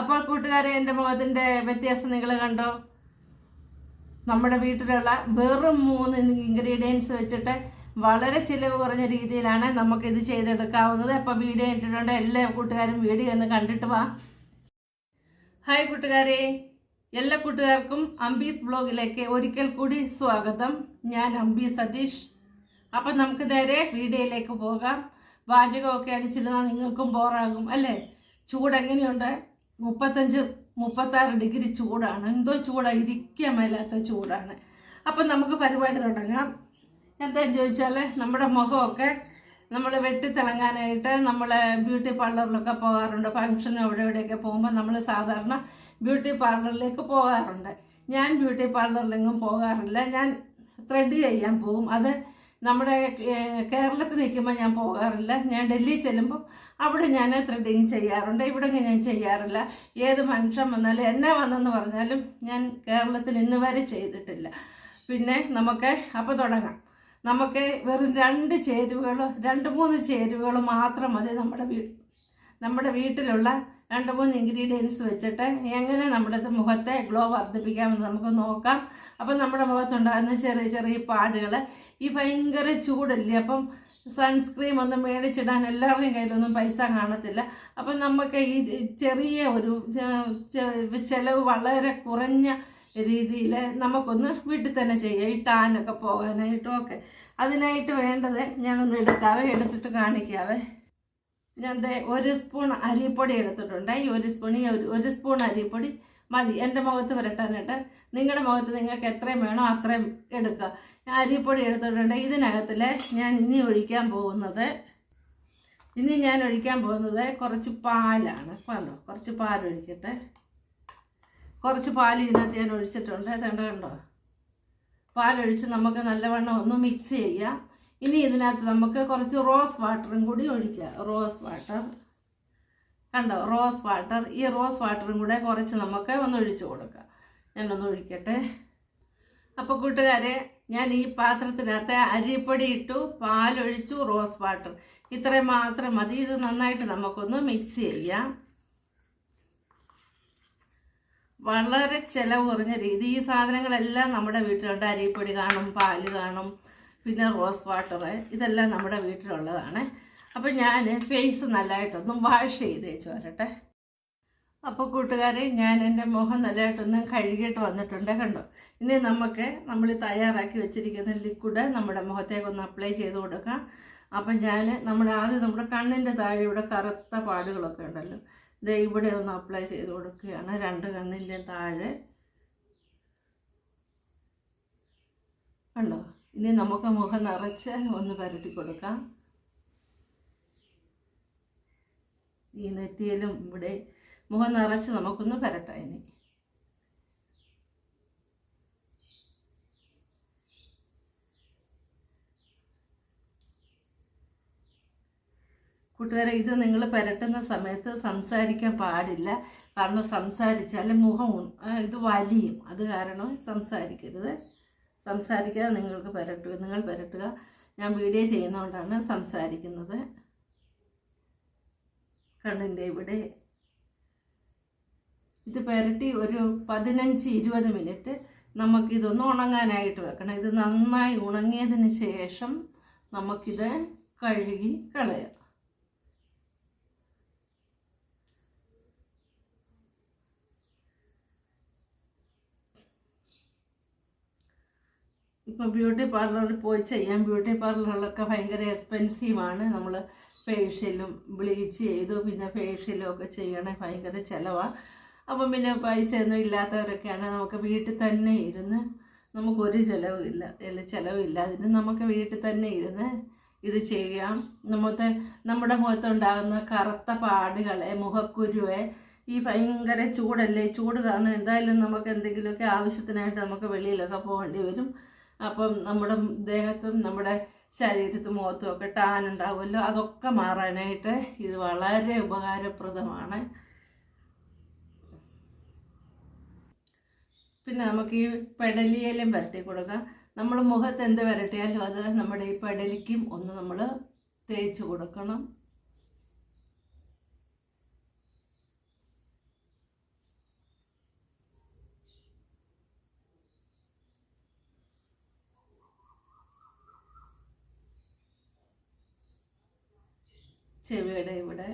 അപ്പോൾ കൂട്ടുകാരെ എന്റെ മുഖത്തിന്റെ വ്യത്യാസം നിങ്ങൾ കണ്ടോ? നമ്മുടെ വീട്ടിലുള്ള വെറും മൂന്ന് ഇൻഗ്രീഡിയൻസ് വെച്ചിട്ട് വളരെ ചിലവ് കുറഞ്ഞ രീതിയിലാണ് നമുക്കിത് ചെയ്തെടുക്കാവുന്നത്. അപ്പോൾ വീഡിയോ ഇട്ടിട്ടുണ്ട്. എല്ലാ കൂട്ടുകാരും വീഡിയോ ഒന്ന് കണ്ടിട്ട് വാ. ഹായ് കൂട്ടുകാരെ. എല്ലാ കൂട്ടുകാർക്കും അംബീസ് ബ്ലോഗിലേക്ക് ഒരിക്കൽ കൂടി സ്വാഗതം. ഞാൻ അംബി സതീഷ്. അപ്പം നമുക്ക് നേരെ വീഡിയോയിലേക്ക് പോകാം. വാചകമൊക്കെ അടിച്ചിരുന്നാൽ നിങ്ങൾക്കും ബോറാകും അല്ലേ? ചൂട് എങ്ങനെയുണ്ട് മുപ്പത്തഞ്ച് മുപ്പത്താറ് ഡിഗ്രി ചൂടാണ്. എന്തോ ചൂടാണ് ഇരിക്കാൻ മേലാത്ത ചൂടാണ്. അപ്പം നമുക്ക് പരിപാടി തുടങ്ങാം. എന്താണെന്ന് ചോദിച്ചാൽ നമ്മുടെ മുഖമൊക്കെ നമ്മൾ വെട്ടിത്തിളങ്ങാനായിട്ട് നമ്മൾ ബ്യൂട്ടി പാർലറിലൊക്കെ പോകാറുണ്ട്. ഫംഗ്ഷനും അവിടെ ഇവിടെയൊക്കെ പോകുമ്പോൾ നമ്മൾ സാധാരണ ബ്യൂട്ടി പാർലറിലേക്ക് പോകാറുണ്ട്. ഞാൻ ബ്യൂട്ടി പാർലറിലെങ്ങും പോകാറില്ല. ഞാൻ ത്രെഡ് ചെയ്യാൻ പോകും. അത് നമ്മുടെ കേരളത്തിൽ നിൽക്കുമ്പോൾ ഞാൻ പോകാറില്ല. ഞാൻ ഡൽഹി ചെല്ലുമ്പോൾ അവിടെ ഞാൻ ത്രെഡിങ് ചെയ്യാറുണ്ട്. ഇവിടെ ഞാൻ ചെയ്യാറില്ല. ഏത് മനുഷ്യൻ വന്നാലും എന്നെ വന്നെന്ന് പറഞ്ഞാലും ഞാൻ കേരളത്തിൽ ഇന്ന് വരെ ചെയ്തിട്ടില്ല. പിന്നെ നമുക്ക് അപ്പോൾ തുടങ്ങാം. നമുക്ക് വെറും രണ്ട് ചേരുവകൾ രണ്ട് മൂന്ന് ചേരുവകൾ മാത്രം മതി നമ്മുടെ വീ നമ്മുടെ വീട്ടിലുള്ള രണ്ട് മൂന്ന് ഇൻഗ്രീഡിയൻസ് വെച്ചിട്ട് എങ്ങനെ നമ്മുടെ മുഖത്തെ ഗ്ലോ വർദ്ധിപ്പിക്കാമെന്ന് നമുക്ക് നോക്കാം. അപ്പം നമ്മുടെ മുഖത്തുണ്ടാകുന്ന ചെറിയ ചെറിയ പാടുകൾ ഈ ഭയങ്കര ചൂടല്ലേ? അപ്പം സൺസ്ക്രീം ഒന്നും മേടിച്ചിടാൻ എല്ലാവരുടെയും കയ്യിലൊന്നും പൈസ കാണത്തില്ല. അപ്പം നമുക്ക് ഈ ചെറിയ ഒരു ചെ- ചെ- വളരെ കുറഞ്ഞ രീതിയിൽ നമുക്കൊന്ന് വീട്ടിൽ തന്നെ ചെയ്യാം. ഈ ടാനൊക്കെ പോകാനായിട്ടും ഒക്കെ അതിനായിട്ട് വേണ്ടത് ഞാനൊന്ന് എടുക്കാവേ എടുത്തിട്ട് കാണിക്കാവേ. ഞാൻ ഒരു സ്പൂൺ അരിപ്പൊടി എടുത്തിട്ടുണ്ട്. ഈ ഒരു സ്പൂൺ ഈ ഒരു ഒരു സ്പൂൺ അരിപ്പൊടി മതി. എന്റെ മുഖത്ത് പുരട്ടാനായിട്ട് നിങ്ങളുടെ മുഖത്ത് നിങ്ങൾക്ക് എത്രയും വേണോ അത്രയും എടുക്കുക. ഞാൻ അരിപ്പൊടി എടുത്തിട്ടുണ്ട്. ഇതിനകത്തിൽ ഞാൻ ഇനി ഒഴിക്കാൻ പോകുന്നത് ഇനി ഞാൻ ഒഴിക്കാൻ പോകുന്നത് കുറച്ച് പാലാണ്. കണ്ടോ? കുറച്ച് പാൽ ഒഴിക്കട്ടെ. കുറച്ച് പാൽ ഇതിനകത്ത് ഞാൻ ഒഴിച്ചിട്ടുണ്ട്. കണ്ടോ കണ്ടോ? പാലൊഴിച്ച് നമുക്ക് നല്ലവണ്ണം ഒന്ന് മിക്സ് ചെയ്യാം. ഇനി ഇതിനകത്ത് നമുക്ക് കുറച്ച് റോസ് വാട്ടറും കൂടി ഒഴിക്കുക റോസ് വാട്ടർ കണ്ടോ? റോസ് വാട്ടർ ഈ റോസ് വാട്ടറും കൂടെ കുറച്ച് നമുക്ക് ഒന്ന് ഒഴിച്ചു കൊടുക്കാം. ഞാനൊന്ന് ഒഴിക്കട്ടെ. അപ്പോൾ കൂട്ടുകാരെ ഞാൻ ഈ പാത്രത്തിനകത്ത് അരിപ്പൊടി ഇട്ടു പാലൊഴിച്ചു റോസ് വാട്ടർ ഇത്രയും മാത്രം മതി. ഇത് നന്നായിട്ട് നമുക്കൊന്ന് മിക്സ് ചെയ്യാം. വളരെ ചിലവ് കുറഞ്ഞ രീതി. ഈ സാധനങ്ങളെല്ലാം നമ്മുടെ വീട്ടിലുണ്ട്. അരിപ്പൊടി കാണും പാൽ കാണും. പിന്നെ റോസ് വാട്ടർ ഇതെല്ലാം നമ്മുടെ വീട്ടിലുള്ളതാണ്. അപ്പം ഞാൻ ഫേസ് നല്ലതായിട്ടൊന്നും വാഷ് ചെയ്ത് വെച്ച് വരട്ടെ. അപ്പോൾ കൂട്ടുകാരെ ഞാൻ എന്റെ മുഖം നല്ലതായിട്ടൊന്നും കഴുകിയിട്ട് വന്നിട്ടുണ്ട് കണ്ടോ? ഇനി നമുക്ക് നമ്മൾ തയ്യാറാക്കി വെച്ചിരിക്കുന്ന ലിക്വിഡ് നമ്മുടെ മുഖത്തേക്കൊന്ന് അപ്ലൈ ചെയ്ത് കൊടുക്കാം. അപ്പം ഞാൻ നമ്മുടെ ആദ്യം നമ്മുടെ കണ്ണിന്റെ താഴെ ഇവിടെ കറുത്ത പാടുകളൊക്കെ ഉണ്ടല്ലോ ഇത് ഇവിടെ ഒന്ന് അപ്ലൈ ചെയ്ത് കൊടുക്കുകയാണ്. രണ്ട് കണ്ണിന്റെ താഴെ. കണ്ടോ? ഇനി നമുക്ക് മുഖം നിറച്ച് ഒന്ന് പരട്ടി കൊടുക്കാം. ഈ നെറ്റിയിലും ഇവിടെ മുഖം നിറച്ച് നമുക്കൊന്ന് പരട്ടാം ഇനി. കൂട്ടുകാരെ ഇത് നിങ്ങൾ പുരട്ടുന്ന സമയത്ത് സംസാരിക്കാൻ പാടില്ല. കാരണം സംസാരിച്ചാൽ മുഖം ഇത് വലിയും. അത് കാരണം സംസാരിക്കരുത്. സംസാരിക്കാതെ നിങ്ങൾക്ക് പുരട്ടുക നിങ്ങൾ പുരട്ടുക. ഞാൻ വീഡിയോ ചെയ്യുന്നതുകൊണ്ടാണ് സംസാരിക്കുന്നത്. കണ്ണിന്റെ ഇവിടെ. ഇത് പുരട്ടി ഒരു പതിനഞ്ച് ഇരുപത് മിനിറ്റ് നമുക്കിതൊന്ന് ഉണങ്ങാനായിട്ട് വെക്കണം. ഇത് നന്നായി ഉണങ്ങിയതിന് ശേഷം നമുക്കിത് കഴുകി കളയാം. ഇപ്പം ബ്യൂട്ടി പാർലറിൽ പോയി ചെയ്യാം ബ്യൂട്ടി പാർലറിലൊക്കെ ഭയങ്കര എക്സ്പെൻസീവാണ് നമ്മൾ ഫേഷ്യലും ബ്ലീച്ച് ചെയ്തു പിന്നെ ഫേഷ്യലും ഒക്കെ ചെയ്യണേ ഭയങ്കര ചിലവാണ് അപ്പം പിന്നെ പൈസയൊന്നും ഇല്ലാത്തവരൊക്കെയാണ് നമുക്ക് വീട്ടിൽ തന്നെ ഇരുന്ന് നമുക്കൊരു ചിലവില്ല ഇല്ല ചിലവില്ല അതിന് നമുക്ക് വീട്ടിൽ തന്നെ ഇരുന്ന് ഇത് ചെയ്യാം. നമ്മുടെ നമ്മുടെ മുഖത്തുണ്ടാകുന്ന കറുത്ത പാടുകളെ മുഖക്കുരുവെ ഈ ഭയങ്കര ചൂടല്ലേ? ചൂട് കാരണം എന്തായാലും നമുക്ക് എന്തെങ്കിലുമൊക്കെ ആവശ്യത്തിനായിട്ട് നമുക്ക് വെളിയിലൊക്കെ പോകേണ്ടി വരും. അപ്പം നമ്മുടെ ദേഹത്തും നമ്മുടെ ശരീരത്തും മുഖത്തും ഒക്കെ ടാൻ ഉണ്ടാവുമല്ലോ. അതൊക്കെ മാറാനായിട്ട് ഇത് വളരെ ഉപകാരപ്രദമാണ്. പിന്നെ നമുക്ക് ഈ പെടലിയിലും പുരട്ടി കൊടുക്കാം. നമ്മൾ മുഖത്ത് എന്ത് പുരട്ടിയാലും അത് നമ്മുടെ ഈ പെടലിക്കും ഒന്ന് നമ്മൾ തേച്ച് കൊടുക്കണം. ചെവിയുടെ ഇവിടെ.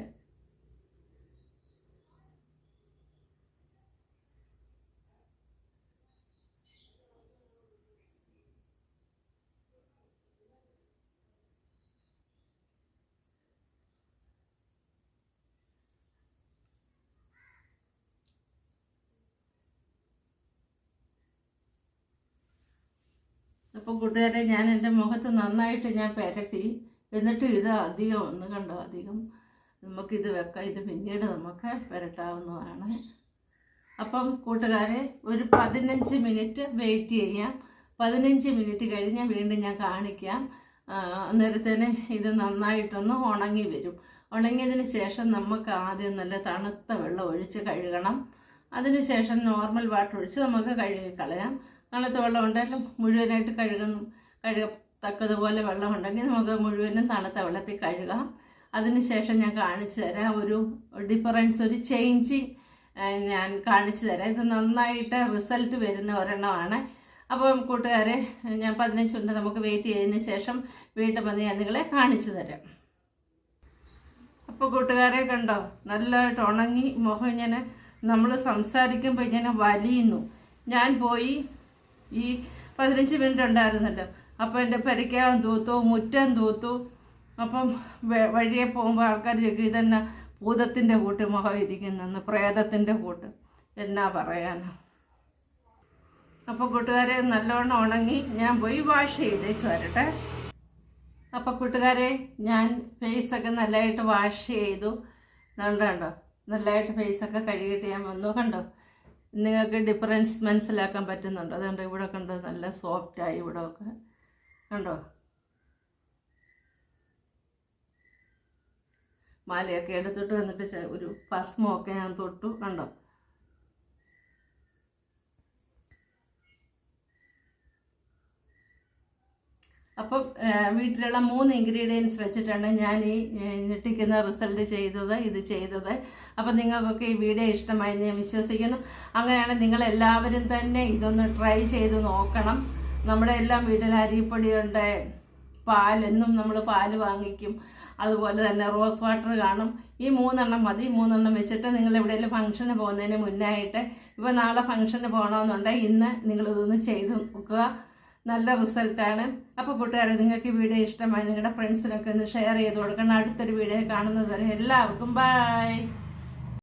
അപ്പോൾ കൂട്ടുകാരെ ഞാൻ എന്റെ മുഖത്ത് നന്നായിട്ട് ഞാൻ പെരട്ടി. എന്നിട്ട് ഇത് അധികം ഒന്ന് കണ്ടോ? അധികം നമുക്കിത് വെക്കാം. ഇത് പിന്നീട് നമുക്ക് പുരട്ടാവുന്നതാണ്. അപ്പം കൂട്ടുകാരെ ഒരു പതിനഞ്ച് മിനിറ്റ് വെയിറ്റ് ചെയ്യാം. പതിനഞ്ച് മിനിറ്റ് കഴിഞ്ഞ് വീണ്ടും ഞാൻ കാണിക്കാം. അന്നേരത്തേന് ഇത് നന്നായിട്ടൊന്ന് ഉണങ്ങി വരും. ഉണങ്ങിയതിന് ശേഷം നമുക്ക് ആദ്യം നല്ല തണുത്ത വെള്ളം ഒഴിച്ച് കഴുകണം. അതിന് ശേഷം നോർമൽ വാട്ടർ ഒഴിച്ച് നമുക്ക് കഴുകി കളയാം. തണുത്ത വെള്ളം ഉണ്ടെങ്കിലും മുഴുവനായിട്ട് കഴുകുന്നു. കഴുകത്തക്കതുപോലെ വെള്ളം ഉണ്ടെങ്കിൽ നമുക്ക് മുഴുവനും തണുത്ത വെള്ളത്തിൽ കഴുകാം. അതിനുശേഷം ഞാൻ കാണിച്ചു തരാം ഒരു ഡിഫറൻസ് ഒരു ചേഞ്ചിങ് ഞാൻ കാണിച്ചു തരാം. ഇത് നന്നായിട്ട് റിസൾട്ട് വരുന്ന ഒരെണ്ണമാണ്. അപ്പോൾ കൂട്ടുകാരെ ഞാൻ പതിനഞ്ച് മിനിറ്റ് നമുക്ക് വെയിറ്റ് ചെയ്തതിന് ശേഷം വീണ്ടും വന്ന് ഞാൻ നിങ്ങളെ കാണിച്ചു തരാം. അപ്പോൾ കൂട്ടുകാരെ കണ്ടോ നല്ലതായിട്ട് ഉണങ്ങി മുഖം ഇങ്ങനെ നമ്മൾ സംസാരിക്കുമ്പോൾ ഇങ്ങനെ വലിയുന്നു. ഞാൻ പോയി ഈ പതിനഞ്ച് മിനിറ്റ് ഉണ്ടായിരുന്നല്ലോ അപ്പോൾ എന്റെ പരിക്കാൻ തൂത്തു മുറ്റം തൂത്തു. അപ്പം വഴിയെ പോകുമ്പോൾ ആൾക്കാർ ചോദിക്കും ഇതെന്നാ ഭൂതത്തിന്റെ കൂട്ട് മുഖം ഇരിക്കുന്നെന്ന് പ്രേതത്തിന്റെ കൂട്ട്. എന്നാ പറയാനാ. അപ്പം കൂട്ടുകാരെ നല്ലോണം ഉണങ്ങി ഞാൻ പോയി വാഷ് ചെയ്തേച്ച് വരട്ടെ. അപ്പം കൂട്ടുകാരെ ഞാൻ ഫേസൊക്കെ നല്ലതായിട്ട് വാഷ് ചെയ്തു. കണ്ടോ? നല്ലതായിട്ട് ഫേസൊക്കെ കഴുകിയിട്ട് ഞാൻ വന്നു. കണ്ടോ? നിങ്ങൾക്ക് ഡിഫറൻസ് മനസ്സിലാക്കാൻ പറ്റുന്നുണ്ടോ. അതുകൊണ്ട് ഇവിടെ കണ്ടോ നല്ല സോഫ്റ്റായി ഇവിടെ ഒക്കെ. കണ്ടോ? മാലയൊക്കെ എടുത്തിട്ട് വന്നിട്ട് ഒരു ഭസ്മമൊക്കെ ഞാൻ തൊട്ടു കണ്ടോ? അപ്പം വീട്ടിലുള്ള മൂന്ന് ഇൻഗ്രീഡിയൻസ് വെച്ചിട്ടാണ് ഞാൻ ഈ ഞെട്ടിക്കുന്ന റിസൾട്ട് ചെയ്തത് ഇത് ചെയ്തത്. അപ്പം നിങ്ങൾക്കൊക്കെ ഈ വീഡിയോ ഇഷ്ടമായി ഞാൻ വിശ്വസിക്കുന്നു. അങ്ങനെയാണ് നിങ്ങളെല്ലാവരും തന്നെ ഇതൊന്ന് ട്രൈ ചെയ്ത് നോക്കണം. നമ്മുടെ എല്ലാം വീട്ടിൽ അരിപ്പൊടിയുണ്ട് എന്നും നമ്മൾ പാൽ വാങ്ങിക്കും. അതുപോലെ തന്നെ റോസ് വാട്ടർ കാണും. ഈ മൂന്നെണ്ണം മതി. മൂന്നെണ്ണം വെച്ചിട്ട് നിങ്ങൾ എവിടെയെങ്കിലും ഫംഗ്ഷന് പോകുന്നതിന് മുന്നായിട്ട് ഇപ്പോൾ നാളെ ഫംഗ്ഷന് പോകണമെന്നുണ്ടെങ്കിൽ ഇന്ന് നിങ്ങൾ ഇതൊന്ന് ചെയ്ത് നോക്കുക. നല്ല റിസൾട്ടാണ് അപ്പോൾ കൂട്ടുകാരെ നിങ്ങൾക്ക് വീഡിയോ ഇഷ്ടമായി നിങ്ങളുടെ ഫ്രണ്ട്സിനൊക്കെ ഒന്ന് ഷെയർ ചെയ്ത് കൊടുക്കണം. അടുത്തൊരു വീഡിയോ കാണുന്നത് വരെ എല്ലാവർക്കും ബൈ